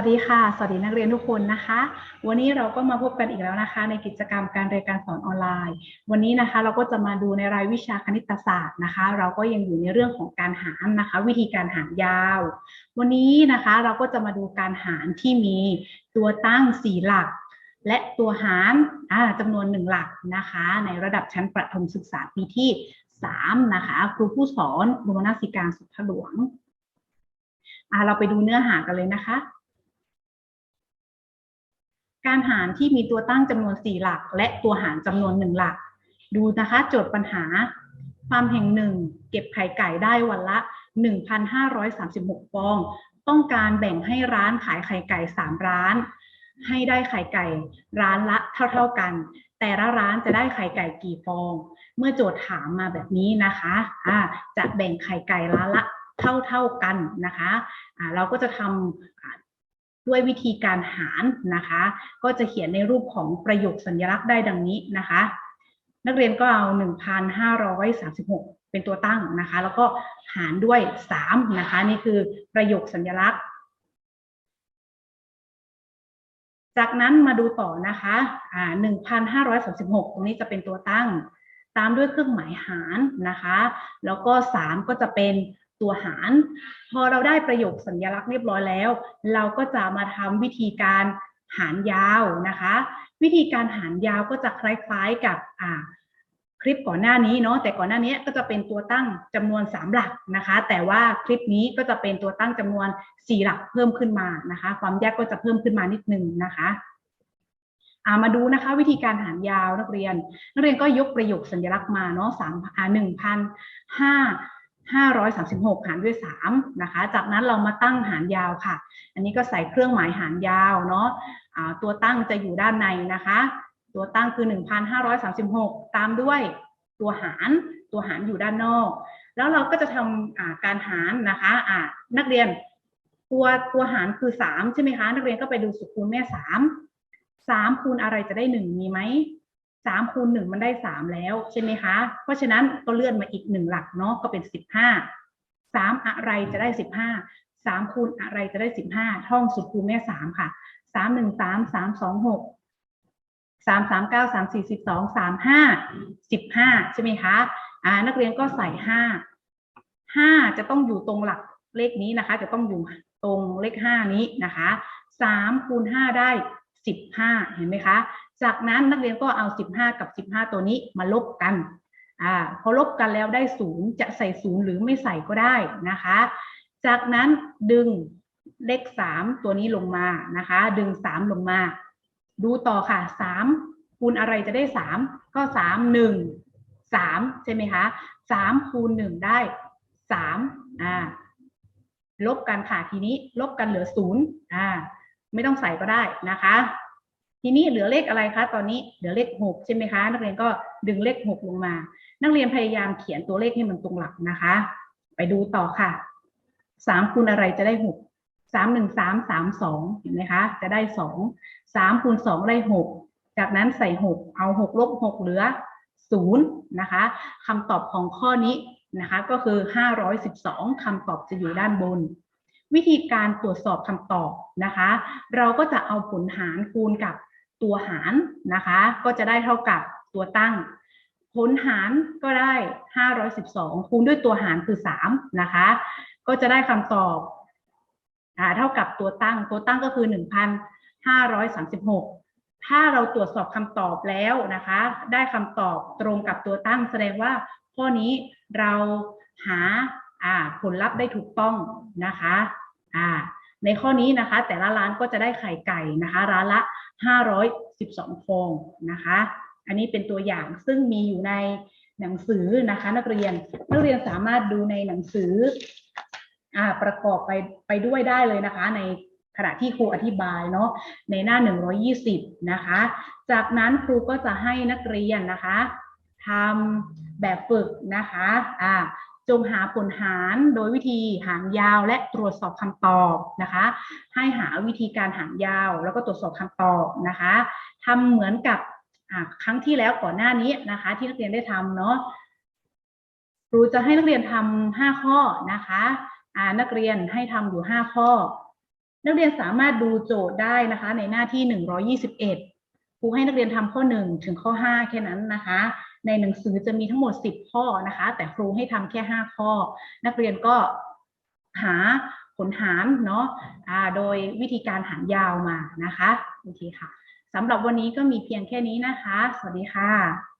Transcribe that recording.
สวัสดีค่ะ สวัสดีนักเรียนทุกคนนะคะ วันนี้เราก็มาพบกันอีกแล้วนะคะ ในกิจกรรมการเรียนการสอนออนไลน์ วันนี้นะคะเราก็จะมาดูในรายวิชาคณิตศาสตร์นะคะ เราก็ยังอยู่ในเรื่องของการหารนะคะ วิธีการหารยาว วันนี้นะคะเราก็จะมาดูการหารที่มีตัวตั้ง 4 หลัก และตัวหารอ่าจำนวนหนึ่งหลักนะคะ ในระดับชั้นประถมศึกษาปีที่ 3 นะคะ ครูผู้สอนครูมนาสิการสุทธหลวงเราไปดูเนื้อหากันเลยนะคะ การหารที่มีตัวตั้งจำนวน 4 หลัก และตัวหารจำนวน 1 หลัก ดูนะคะโจทย์ปัญหาฟาร์มแห่งหนึ่ง เก็บไข่ไก่ได้วันละ 1,536 ฟอง ต้องการแบ่งให้ร้านขายไข่ไก่ 3 ร้าน ให้ได้ไข่ไก่ร้านละเท่าๆกัน แต่ละร้านจะได้ไข่ไก่กี่ฟอง เมื่อโจทย์ถามมาแบบนี้นะคะะจะแบ่งไข่ไก่ร้านละเท่าๆกันนะคะะเราก็จะทำ ด้วยวิธีการหารนะคะ ก็จะเขียนในรูปของประโยคสัญลักษณ์ได้ดังนี้นะคะ นักเรียนก็เอา 1,536 เป็นตัวตั้งนะคะ แล้วก็หารด้วย 3 นะคะ นี่คือประโยคสัญลักษณ์ จากนั้นมาดูต่อนะคะอ่า1,536 ตรงนี้จะเป็นตัวตั้ง ตามด้วยเครื่องหมายหารนะคะ แล้วก็ 3 ก็จะเป็น ตัวหาร พอเราได้ประโยคสัญลักษณ์เรียบร้อยแล้ว เราก็จะมาทำวิธีการหารยาวนะคะ วิธีการหารยาวก็จะคล้ายๆกับคลิปก่อนหน้านี้เนาะแต่ก่อนหน้านี้ก็จะเป็นตัวตั้งจำนวน 3 หลักนะคะ แต่ว่าคลิปนี้ก็จะเป็นตัวตั้งจำนวน 4 หลักเพิ่มขึ้นมานะคะ ความยากก็จะเพิ่มขึ้นมานิดนึงนะคะามาดูนะคะวิธีการหารยาวนักเรียน นักเรียนก็ยกประโยคสัญลักษณ์มาเนาะสามหนึ่งพันห้า 536 หารด้วย 3 นะคะ จากนั้นเรามาตั้งหารยาวค่ะ อันนี้ก็ใส่เครื่องหมายหารยาวเนาะะตัวตั้งจะอยู่ด้านในนะคะ ตัวตั้งคือ 1,536 ตามด้วยตัวหารตัวหารอยู่ด้านนอก แล้วเราก็จะทำการหารนะคะะนักเรียนตัวตัวหารคือ 3 ใช่ไหมคะ นักเรียนก็ไปดูสุคูณแม่ 3 3คูณอะไรจะได้ 1 มีไหม สามคูณหนึ่งมันได้สามแล้วใช่ไหมคะ เพราะฉะนั้นก็เลื่อนมาอีกหนึ่งหลักเนาะก็เป็นสิบห้าสามอะไรจะได้สิบห้าสามคูณอะไรจะได้สิบห้าท่องสุดคูณแม่สามค่ะสามหนึ่งสามสามสองหกสามสามเก้าสามสี่สิบสองสามห้าสิบห้าใช่ไหมคะอ่านักเรียนก็ใส่ห้าห้าจะต้องอยู่ตรงหลักเลขนี้นะคะ จะต้องอยู่ตรงเลขห้านี้นะคะสามคูณห้าได้สิบห้าเห็นไหมคะ จากนั้นนักเรียนก็เอา 15 กับ 15 ตัวนี้มาลบกันอ่าพอลบกันแล้วได้ศูนย์จะใส่ศูนย์หรือไม่ใส่ก็ได้นะคะ จากนั้นดึงเลข 3 ตัวนี้ลงมานะคะ ดึง 3 ลงมา ดูต่อค่ะ 3 คูณอะไรจะได้ 3 ก็ 3 1 3 ใช่ไหมคะ3คูณ1ได้3อ่าลบกันค่ะทีนี้ลบกันเหลือ0อ่าไม่ต้องใส่ก็ได้นะคะ ทีนี้เหลือเลขอะไรคะตอนนี้เหลือเลขหกใช่ไหมคะนักเรียนก็ดึงเลขหกลงมา นักเรียนพยายามเขียนตัวเลขให้มันตรงหลักนะคะ ไปดูต่อค่ะสามคูณอะไรจะได้หกสามหนึ่งสามสามสองเห็นไหมคะจะได้สองสามคูณสองได้หกจากนั้นใส่หกเอาหกลบหกเหลือศูนย์นะคะคำตอบของข้อนี้นะคะก็คือห้าร้อยสิบสองคำตอบจะอยู่ด้านบน วิธีการตรวจสอบคำตอบนะคะ เราก็จะเอาผลหารคูณกับ ตัวหารนะคะ ก็จะได้เท่ากับตัวตั้ง ผลหารก็ได้ 512 คูณด้วยตัวหารคือ 3 นะคะ ก็จะได้คำตอบอเท่ากับตัวตั้ง ตัวตั้งก็คือ 1,536 ถ้าเราตรวจสอบคำตอบแล้วนะคะ ได้คำตอบตรงกับตัวตั้ง แสดงว่าข้อนี้เราหาผลลัพธ์ได้ถูกต้องนะคะ ในข้อนี้นะคะ แต่ละร้านก็จะได้ไข่ไก่นะคะ ร้านละ 512 ฟองนะคะ อันนี้เป็นตัวอย่างซึ่งมีอยู่ในหนังสือนะคะ นักเรียนนักเรียนสามารถดูในหนังสืออประกอบไปไปด้วยได้เลยนะคะ ในขณะที่ครูอธิบายเนาะในหน้า 120 นะคะ จากนั้นครูก็จะให้นักเรียนนะคะทำแบบฝึกนะคะอ่า จงหาผลหารโดยวิธีหารยาวและตรวจสอบคำตอบนะคะ ให้หาวิธีการหารยาวแล้วก็ตรวจสอบคำตอบนะคะทำเหมือนกับครั้งที่แล้วก่อนหน้านี้นะคะ ที่นักเรียนได้ทำเนาะครูจะให้นักเรียนทำห้าข้อนะคะนักเรียนให้ทำอยู่ห้าข้อ นักเรียนสามารถดูโจทย์ได้นะคะ ในหน้าที่121ครูให้นักเรียนทำข้อ1ถึงข้อ5แค่นั้นนะคะ ในหนังสือจะมีทั้งหมด 10 ข้อนะคะ แต่ครูให้ทำแค่ 5 ข้อ นักเรียนก็หาผลหารเนาะะโดยวิธีการหารยาวมานะคะโอเคค่ะสำหรับวันนี้ก็มีเพียงแค่นี้นะคะ สวัสดีค่ะ